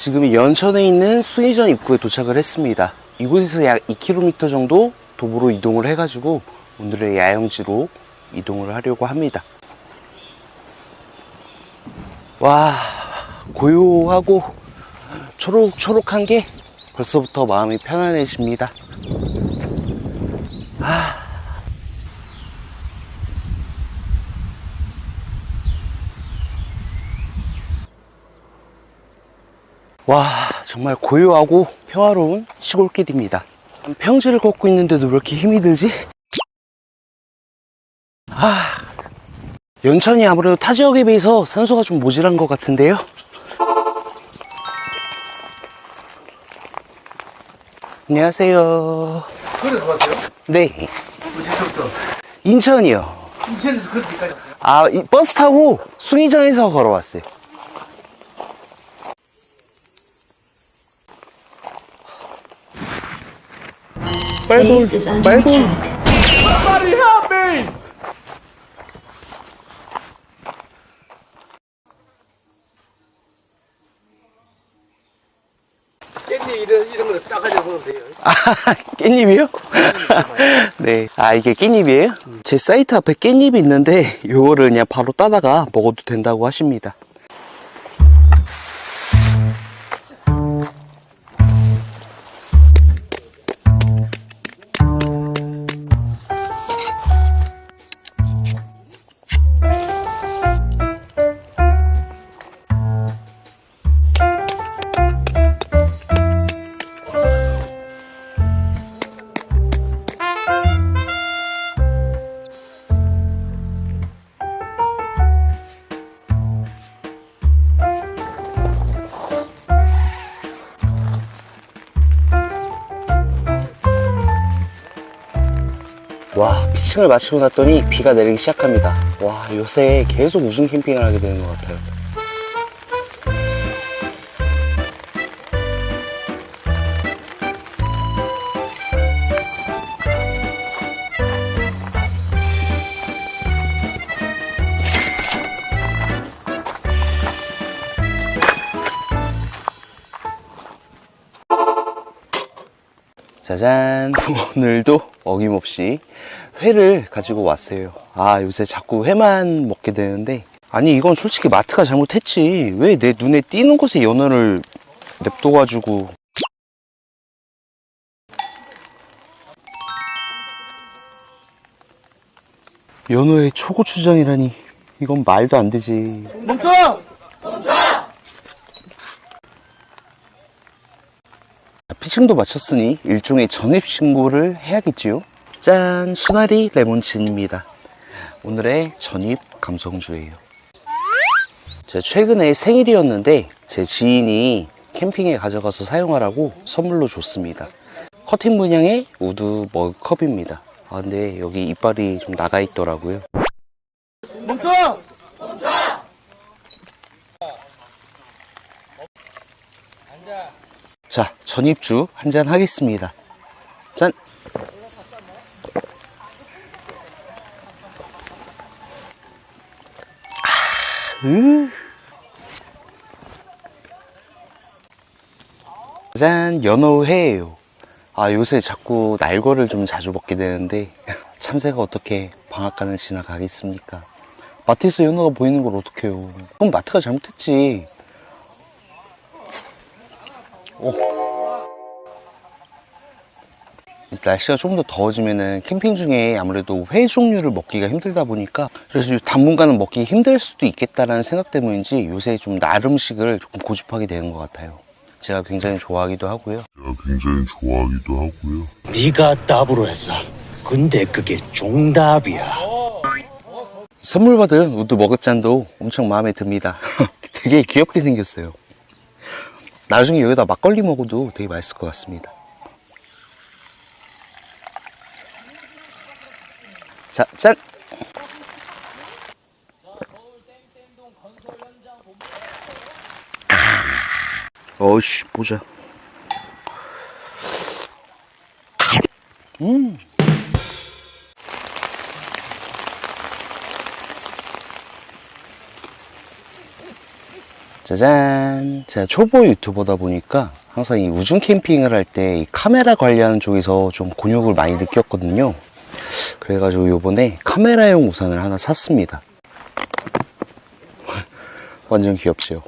지금 연천에 있는 숭이전 입구에 도착을 했습니다. 이곳에서 약 2km 정도 도보로 이동을 해가지고 오늘의 야영지로 이동을 하려고 합니다. 와, 고요하고 초록초록한 게 벌써부터 마음이 편안해집니다. 아. 와, 정말 고요하고 평화로운 시골길입니다. 평지를 걷고 있는데도 왜 이렇게 힘이 들지? 아, 연천이 아무래도 타 지역에 비해서 산소가 좀 모자란 것 같은데요. 안녕하세요. 그래서 왔어요? 네, 어디서부터? 인천이요. 인천에서 그렇게까지 왔어요? 아, 이 버스 타고 숭이전에서 걸어왔어요. Under attack. Somebody help me! 깻잎 이런, 이런 돼요. 아, 깻잎이요? 네. 아, 이게 깻잎이에요? 제 사이트 앞에 깻잎이 있는데, 요거를 그냥 바로 따다가 먹어도 된다고 하십니다. 와, 피칭을 마치고 났더니 비가 내리기 시작합니다. 와, 요새 계속 우중 캠핑을 하게 되는 것 같아요. 짜잔. 오늘도 어김없이 회를 가지고 왔어요. 아 요새 자꾸 회만 먹게 되는데. 아니 이건 솔직히 마트가 잘못했지. 왜 내 눈에 띄는 곳에 연어를 냅둬가지고. 연어에 초고추장이라니. 이건 말도 안 되지. 멈춰! 피칭도 마쳤으니 일종의 전입신고를 해야겠지요? 짠! 수나리 레몬진입니다. 오늘의 전입 감성주예요. 제가 최근에 생일이었는데 제 지인이 캠핑에 가져가서 사용하라고 선물로 줬습니다. 커팅 문양의 우드 머그컵입니다. 아, 근데 여기 이빨이 좀 나가 있더라고요. 멈춰! 자, 전입주 한 잔 하겠습니다. 짠! 아, 으. 짠, 연어회예요. 아, 요새 자꾸 날거를 좀 자주 먹게 되는데 참새가 어떻게 방앗간을 지나가겠습니까? 마트에서 연어가 보이는 걸 어떡해요. 그럼 마트가 잘못했지. 날씨가 좀더 더워지면은 캠핑 중에 아무래도 회 종류를 먹기가 힘들다 보니까 그래서 당분간은 먹기 힘들 수도 있겠다라는 생각 때문인지 요새 좀날 음식을 조금 고집하게 되는 것 같아요. 제가 굉장히 좋아하기도 하고요. 제가 굉장히 좋아하기도 하고요. 네가 답으로 했어. 근데 그게 정답이야. 선물 받은 우드 머그잔도 엄청 마음에 듭니다. 되게 귀엽게 생겼어요. 나중에 여기다 막걸리 먹어도 되게 맛있을 것 같습니다. 자, 짠! 어이씨, 보자. 짜잔. 제가 초보 유튜버다 보니까 항상 이 우중 캠핑을 할 때 이 카메라 관리하는 쪽에서 좀 곤욕을 많이 느꼈거든요. 그래가지고 요번에 카메라용 우산을 하나 샀습니다. 완전 귀엽죠?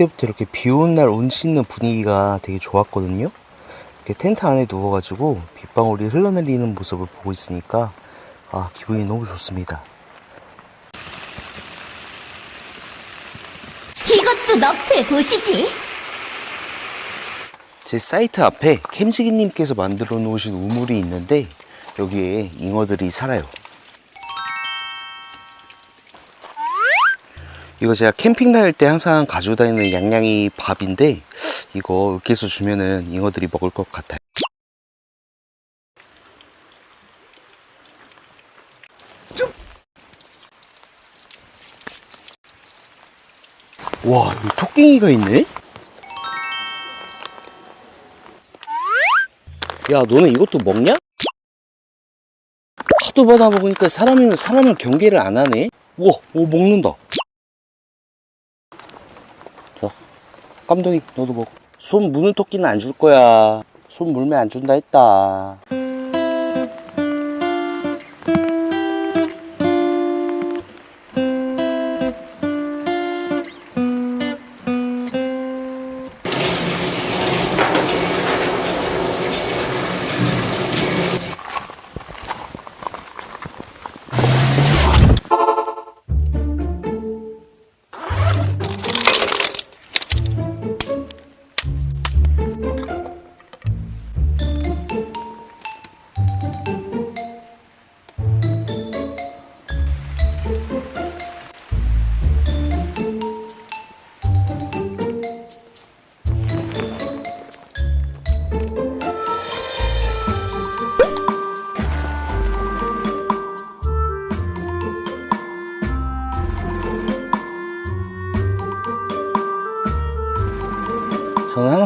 전 어릴 때부터 이렇게 비 오는 날 운치 있는 분위기가 되게 좋았거든요. 이렇게 텐트 안에 누워가지고 빗방울이 흘러내리는 모습을 보고 있으니까 아 기분이 너무 좋습니다. 이것도 너프해 보시지. 제 사이트 앞에 캠지기님께서 만들어 놓으신 우물이 있는데 여기에 잉어들이 살아요. 이거 제가 캠핑 다닐 때 항상 가지고 다니는 양양이 밥인데 이거 으깨서 주면은 잉어들이 먹을 것 같아요. 와, 여기 토끼가 있네? 야, 너네 이것도 먹냐? 하도 받아 먹으니까 사람은, 사람은 경계를 안 하네? 우와, 오, 먹는다. 깜둥이, 너도 먹어. 손 무는 토끼는 안 줄 거야. 손 물면 안 준다 했다.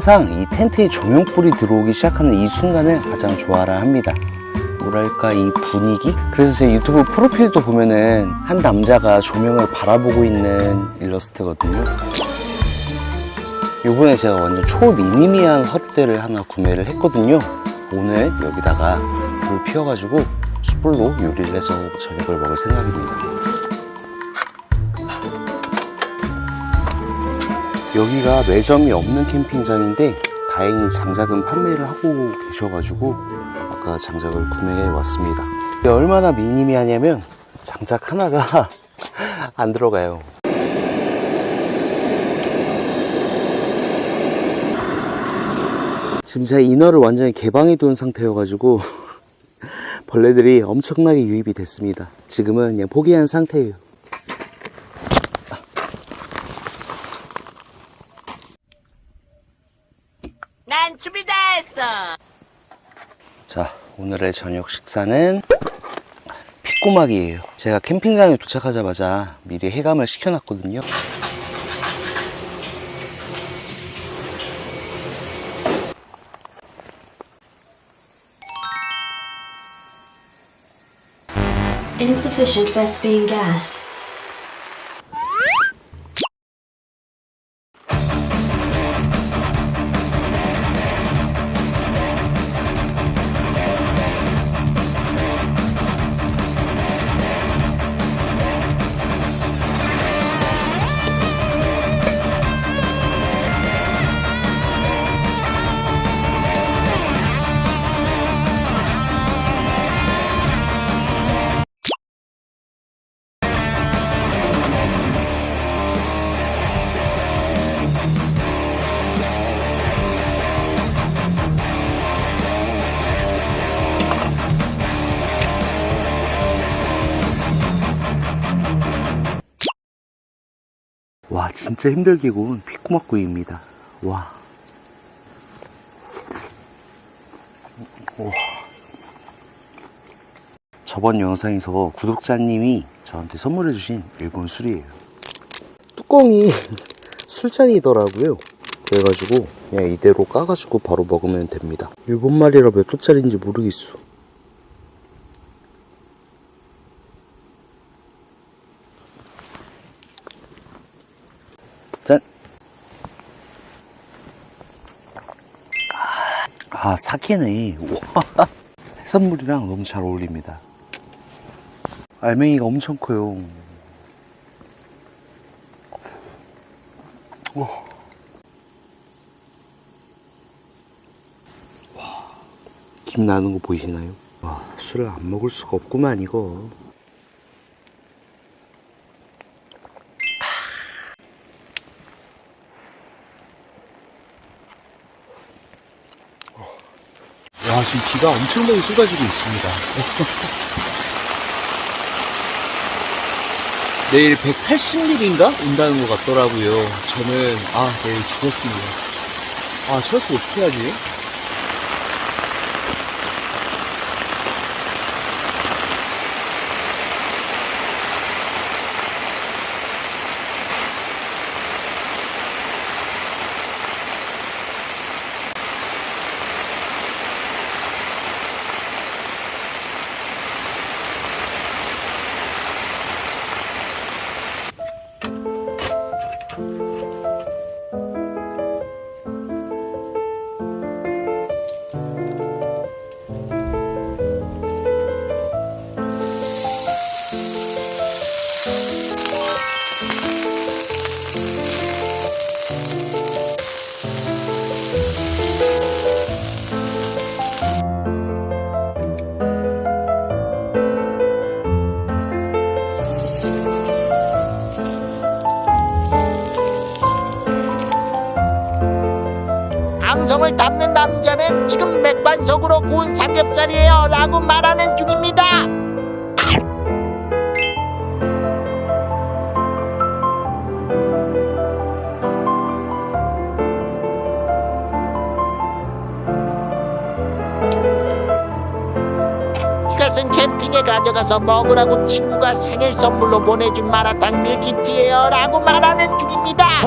항상 이 텐트에 조명불이 들어오기 시작하는 이 순간을 가장 좋아라 합니다. 뭐랄까 이 분위기? 그래서 제 유튜브 프로필도 보면은 한 남자가 조명을 바라보고 있는 일러스트거든요. 요번에 제가 완전 초미니미한 헛대를 하나 구매를 했거든요. 오늘 여기다가 불 피워가지고 숯불로 요리를 해서 저녁을 먹을 생각입니다. 여기가 매점이 없는 캠핑장인데 다행히 장작은 판매를 하고 계셔가지고 아까 장작을 구매해 왔습니다. 얼마나 미니미하냐면 장작 하나가 안 들어가요. 지금 제가 이너를 완전히 개방해 둔 상태여가지고 벌레들이 엄청나게 유입이 됐습니다. 지금은 그냥 포기한 상태예요. 했어. 자, 오늘의 저녁 식사는 피꼬막이에요. 제가 캠핑장에 도착하자마자 미리 해감을 시켜놨거든요. Insufficient Vespine gas. 진짜 힘들게 구운 피꼬막 구이입니다. 와. 저번 영상에서 구독자님이 저한테 선물해주신 일본 술이에요. 뚜껑이 술잔이더라고요. 그래가지고 그냥 이대로 까가지고 바로 먹으면 됩니다. 일본 말이라 몇 도짜리인지 모르겠어. 아, 사케네. 해산물이랑 너무 잘 어울립니다. 알맹이가 엄청 커요. 와, 김 나는 거 보이시나요? 와, 술을 안 먹을 수가 없구만, 이거. 지금 비가 엄청나게 쏟아지고 있습니다. 내일 180mm인가 온다는 것 같더라고요. 저는, 아, 내일 죽었습니다. 아, 저수 어떻게 하지? 가져가서 먹으라고 친구가 생일 선물로 보내준 마라탕 밀키트예요 라고 말하는 중입니다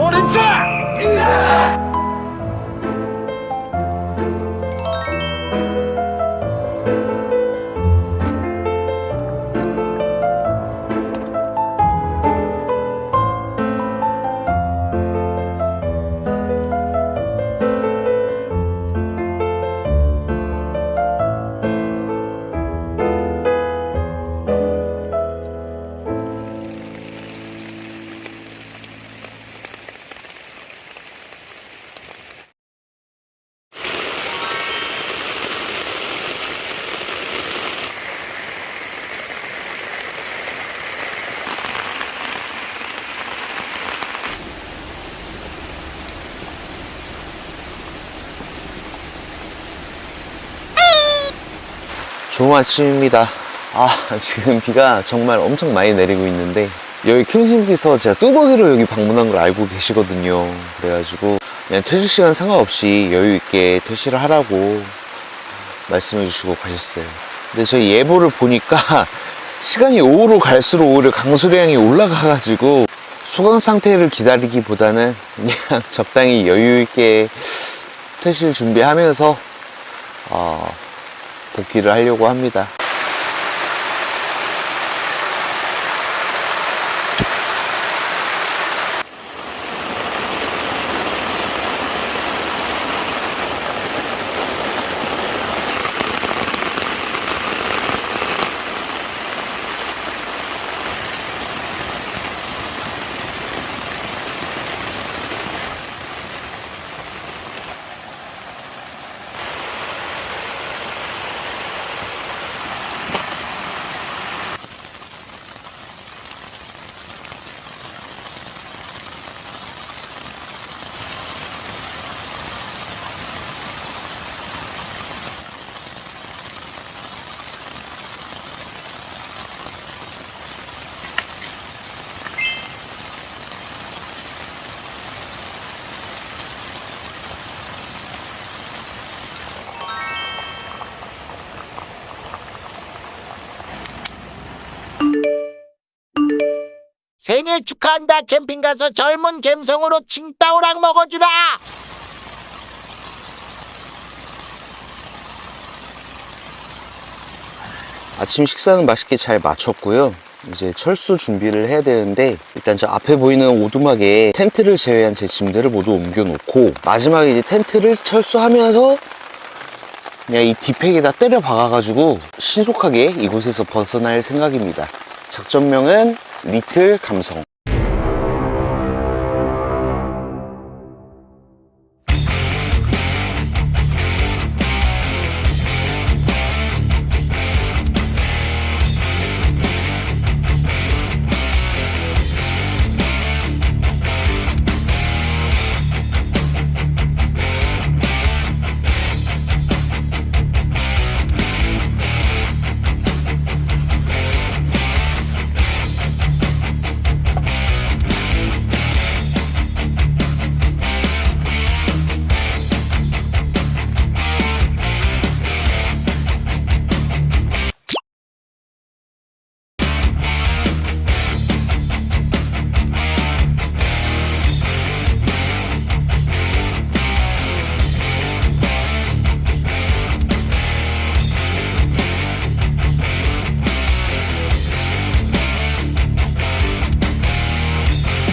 좋은 아침입니다. 아, 지금 비가 정말 엄청 많이 내리고 있는데, 여기 킴스님께서 제가 뚜벅이로 여기 방문한 걸 알고 계시거든요. 그래가지고, 그냥 퇴실 시간 상관없이 여유있게 퇴실을 하라고 말씀해 주시고 가셨어요. 근데 저희 예보를 보니까, 시간이 오후로 갈수록 오히려 강수량이 올라가가지고, 소강 상태를 기다리기보다는 그냥 적당히 여유있게 퇴실 준비하면서, 어, 복귀를 하려고 합니다. 생일 축하한다 캠핑 가서 젊은 갬성으로 칭따오랑 먹어주라 아침 식사는 맛있게 잘 마쳤고요. 이제 철수 준비를 해야 되는데 일단 저 앞에 보이는 오두막에 텐트를 제외한 제 짐들을 모두 옮겨 놓고 마지막에 이제 텐트를 철수하면서 그냥 이 디팩에다 때려 박아가지고 신속하게 이곳에서 벗어날 생각입니다. 작전명은 리틀 감성.